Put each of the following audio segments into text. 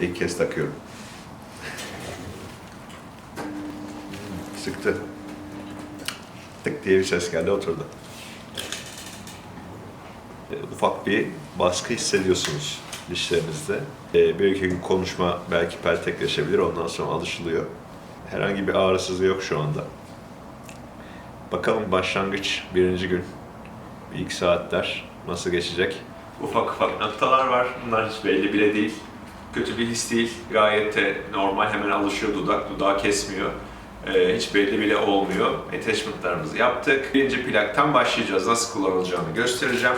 İlk kez takıyorum. Sıktı. Tık diye bir ses geldi oturdu. Ee, ufak bir baskı hissediyorsunuz dişlerinizde. Ee, bir iki gün konuşma belki pertekleşebilir ondan sonra alışılıyor. Herhangi bir ağrısızlığı yok şu anda. Bakalım başlangıç birinci gün ilk saatler nasıl geçecek? Ufak ufak noktalar var. Bunlar hiç belli bile değil. Kötü bir his değil. Gayet de normal. Hemen alışıyor dudak. Dudağı kesmiyor. Ee, hiç belli bile olmuyor. Attachment'larımızı yaptık. Birinci plaktan başlayacağız. Nasıl kullanılacağını göstereceğim.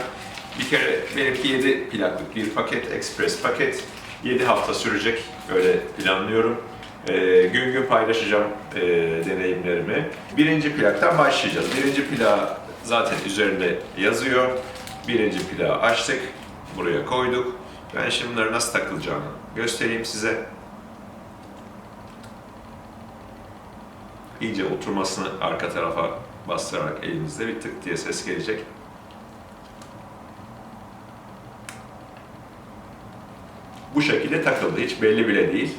Bir kere benimki 7 plaklık bir paket, express paket. 7 hafta sürecek. Öyle planlıyorum. Ee, gün gün paylaşacağım e, deneyimlerimi. Birinci plaktan başlayacağız. Birinci plak zaten üzerinde yazıyor. Birinci plağı açtık. Buraya koyduk. Ben şimdi bunları nasıl takılacağını göstereyim size. İyice oturmasını arka tarafa bastırarak elimizde bir tık diye ses gelecek. Bu şekilde takıldı. Hiç belli bile değil.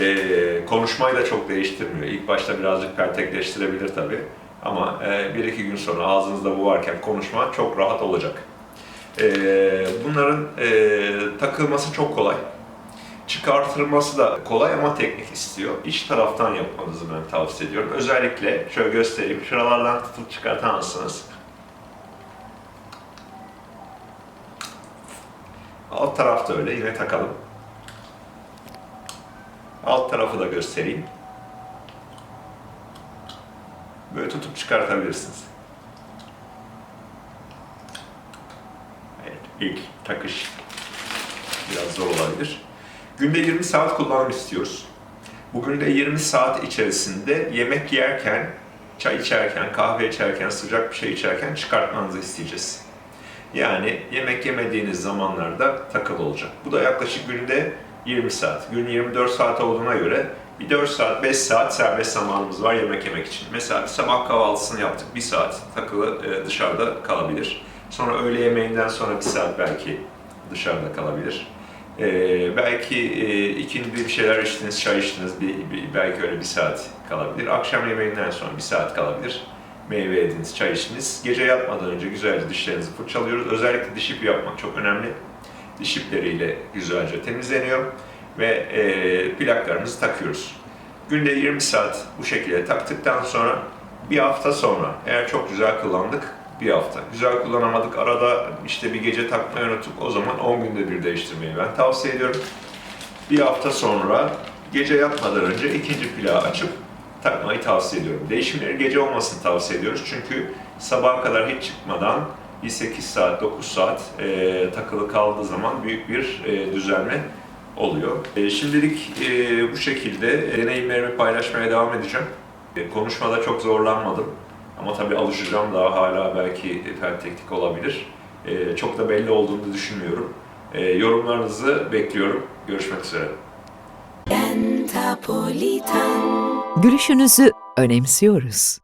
Ee, konuşmayı da çok değiştirmiyor. İlk başta birazcık pertekleştirebilir tabii. Ama e, bir iki gün sonra ağzınızda bu varken konuşma çok rahat olacak. Ee, bunların e, takılması çok kolay. Çıkartılması da kolay ama teknik istiyor. İç taraftan yapmanızı ben tavsiye ediyorum. Özellikle şöyle göstereyim. Şuralardan tutup çıkartan mısınız? Alt tarafta öyle. Yine takalım. Alt tarafı da göstereyim. Böyle tutup çıkartabilirsiniz. İlk takış biraz zor olabilir. Günde 20 saat kullanım istiyoruz. Bugün de 20 saat içerisinde yemek yerken, çay içerken, kahve içerken, sıcak bir şey içerken çıkartmanızı isteyeceğiz. Yani yemek yemediğiniz zamanlarda takılı olacak. Bu da yaklaşık günde 20 saat. Gün 24 saat olduğuna göre bir 4 saat, 5 saat serbest zamanımız var yemek yemek için. Mesela sabah kahvaltısını yaptık, 1 saat takılı e, dışarıda kalabilir. Sonra öğle yemeğinden sonra 1 saat belki dışarıda kalabilir. Ee, belki e, ikindi bir şeyler içtiniz, çay içtiniz, bir, bir- belki öyle bir saat kalabilir. Akşam yemeğinden sonra bir saat kalabilir. Meyve yediniz, çay içtiniz. Gece yatmadan önce güzelce dişlerinizi fırçalıyoruz. Özellikle diş ipi yapmak çok önemli. Diş ipleriyle güzelce temizleniyor ve e, plaklarımızı takıyoruz. Günde 20 saat bu şekilde taktıktan sonra bir hafta sonra eğer çok güzel kullandık bir hafta. Güzel kullanamadık arada işte bir gece takmayı unuttuk o zaman 10 günde bir değiştirmeyi ben tavsiye ediyorum. Bir hafta sonra gece yatmadan önce ikinci plağı açıp takmayı tavsiye ediyorum. Değişimleri gece olmasını tavsiye ediyoruz çünkü sabaha kadar hiç çıkmadan bir 8 saat, 9 saat e, takılı kaldığı zaman büyük bir e, düzelme oluyor. E, şimdilik e, bu şekilde deneyimlerimi paylaşmaya devam edeceğim. E, konuşmada çok zorlanmadım. Ama tabii alışacağım daha hala belki teknik olabilir. E, çok da belli olduğunu düşünmüyorum. E, yorumlarınızı bekliyorum. Görüşmek üzere. Gülüşünüzü önemsiyoruz.